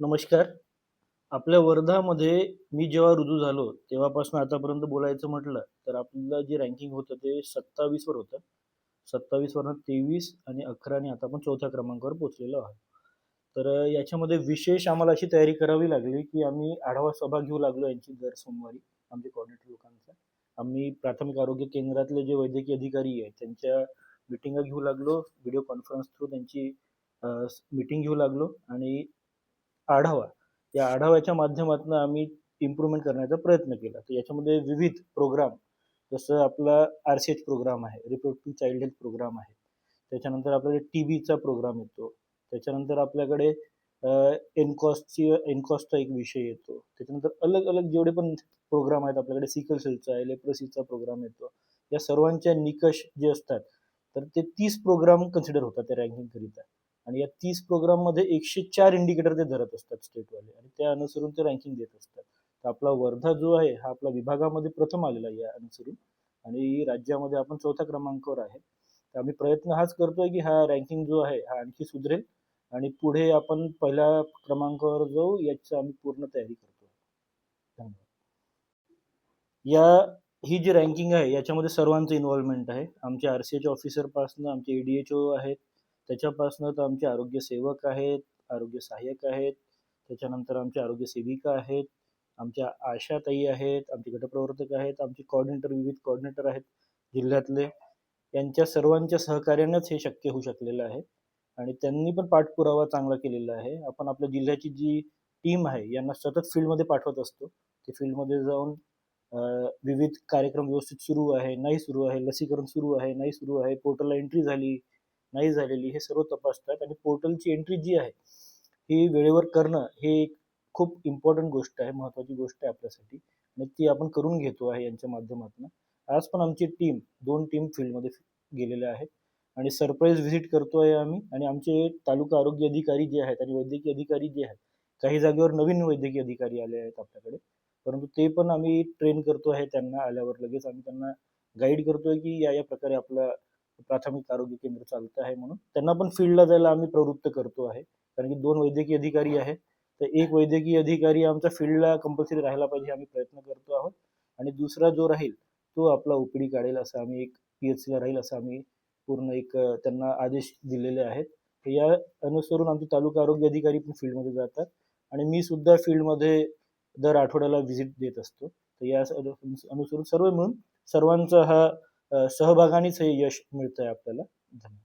नमस्कार. आपल्या वर्धामध्ये मी जेव्हा रुजू झालो तेव्हापासून आतापर्यंत बोलायचं म्हटलं तर आपलं जे रँकिंग होतं ते सत्तावीसवर होतं. सत्तावीसवरनं तेवीस आणि अकरा आणि आता आपण चौथ्या क्रमांकावर पोचलेलो आहोत. तर याच्यामध्ये विशेष आम्हाला अशी तयारी करावी लागली की आम्ही आढावा सभा घेऊ लागलो यांची दर सोमवारी आमचे कॉर्डिनेटर लोकांचा. आम्ही प्राथमिक आरोग्य केंद्रातले जे वैद्यकीय अधिकारी आहेत त्यांच्या मिटिंगा घेऊ लागलो व्हिडिओ कॉन्फरन्स थ्रू त्यांची मिटिंग घेऊ लागलो आणि आढावा. या आढाव्याच्या माध्यमातून आम्ही इम्प्रूव्हमेंट करण्याचा प्रयत्न केला. तर याच्यामध्ये विविध प्रोग्राम जसं आपला आर सी एच प्रोग्राम आहे रिप्रोडक्टिव्ह चाइल्ड हेल्थ प्रोग्राम आहे. त्याच्यानंतर आपल्याकडे टी बीचा प्रोग्राम येतो. त्याच्यानंतर आपल्याकडे एनकॉस्टची एनकॉस्टचा एक विषय येतो. त्याच्यानंतर अलग अलग जेवढे पण प्रोग्राम आहेत आपल्याकडे सिकल सेलचा आहे लेप्रोसीचा प्रोग्राम येतो. या सर्वांच्या निकष जे असतात तर ते तीस प्रोग्राम कन्सिडर होतात त्या रँकिंगकरिता आणि या तीस प्रोग्राममध्ये एकशे चार इंडिकेटर ते धरत असतात स्टेटवाले आणि त्या अनुसरून ते रँकिंग देत असतात. तर आपला वर्धा जो आहे हा आपला विभागामध्ये प्रथम आलेला आहे या अनुसरून. आणि राज्यामध्ये आपण चौथ्या क्रमांकावर आहे. तर आम्ही प्रयत्न हाच करतोय की हा रँकिंग जो आहे हा आणखी सुधरेल. आणि पुढे आपण पहिल्या क्रमांकावर जाऊ याची आम्ही पूर्ण तयारी करतो धन्यवाद. या ही जी रँकिंग आहे याच्यामध्ये सर्वांचं इन्व्हॉल्वमेंट आहे. आमचे आर सी एच ऑफिसरपासनं आमचे ए डी एच ओ आहेत. त्याच्यापासनं तर आमचे आरोग्य सेवक आहेत आरोग्य सहाय्यक आहेत त्याच्यानंतर आमच्या आरोग्य सेविका आहेत आमच्या आशाताई आहेत आमचे गटप्रवर्तक आहेत आमचे कॉर्डिनेटर विविध कॉर्डिनेटर आहेत जिल्ह्यातले. यांच्या सर्वांच्या सहकार्यानेच हे शक्य होऊ शकलेलं आहे. आणि त्यांनी पण पाठपुरावा चांगला केलेला आहे. आपण आपल्या जिल्ह्याची जी टीम आहे यांना सतत फील्डमध्ये पाठवत असतो. ते फील्डमध्ये जाऊन विविध कार्यक्रम व्यवस्थित सुरू आहे नाही सुरू आहे लसीकरण सुरू आहे नाही सुरू आहे पोर्टलला एंट्री झाली नाही झालेली हे सर्व तपासतात आणि पोर्टलची एंट्री जी आहे ही वेळेवर करणं हे एक खूप इम्पॉर्टंट गोष्ट आहे महत्त्वाची गोष्ट आहे आपल्यासाठी आणि ती आपण करून घेतो आहे यांच्या माध्यमातून. आज पण आमची टीम दोन टीम फील्डमध्ये गेलेल्या आहेत आणि सरप्राईज व्हिजिट करतो आहे आम्ही आणि आमचे तालुका आरोग्य अधिकारी जे आहेत आणि वैद्यकीय अधिकारी जे आहेत काही जागेवर नवीन वैद्यकीय अधिकारी आले आहेत आपल्याकडे. परंतु ते पण आम्ही ट्रेन करतो आहे त्यांना आल्यावर लगेच आम्ही त्यांना गाईड करतोय की या या प्रकारे आपला प्राथमिक आरोग्य केंद्र चालतं आहे म्हणून. त्यांना पण फील्डला जायला आम्ही प्रवृत्त करतो आहे. कारण की दोन वैद्यकीय अधिकारी आहेत. तर एक वैद्यकीय अधिकारी आमच्या फील्डला कंपल्सरी राहायला पाहिजे आम्ही प्रयत्न करतो आहोत. आणि दुसरा जो राहील तो आपला ओपीडी काढेल असं आम्ही एक पी एच सीला राहील असं आम्ही पूर्ण एक त्यांना आदेश दिलेले आहेत. तर या अनुसरून आमचे तालुका आरोग्य अधिकारी पण फील्डमध्ये जातात. आणि मी सुद्धा फील्डमध्ये दर आठवड्याला व्हिजिट देत असतो. तर या अनु- अनुसरून सर्व मिळून सर्वांचा हा सहभागानेच हे यश मिळतंय आपल्याला. धन्यवाद.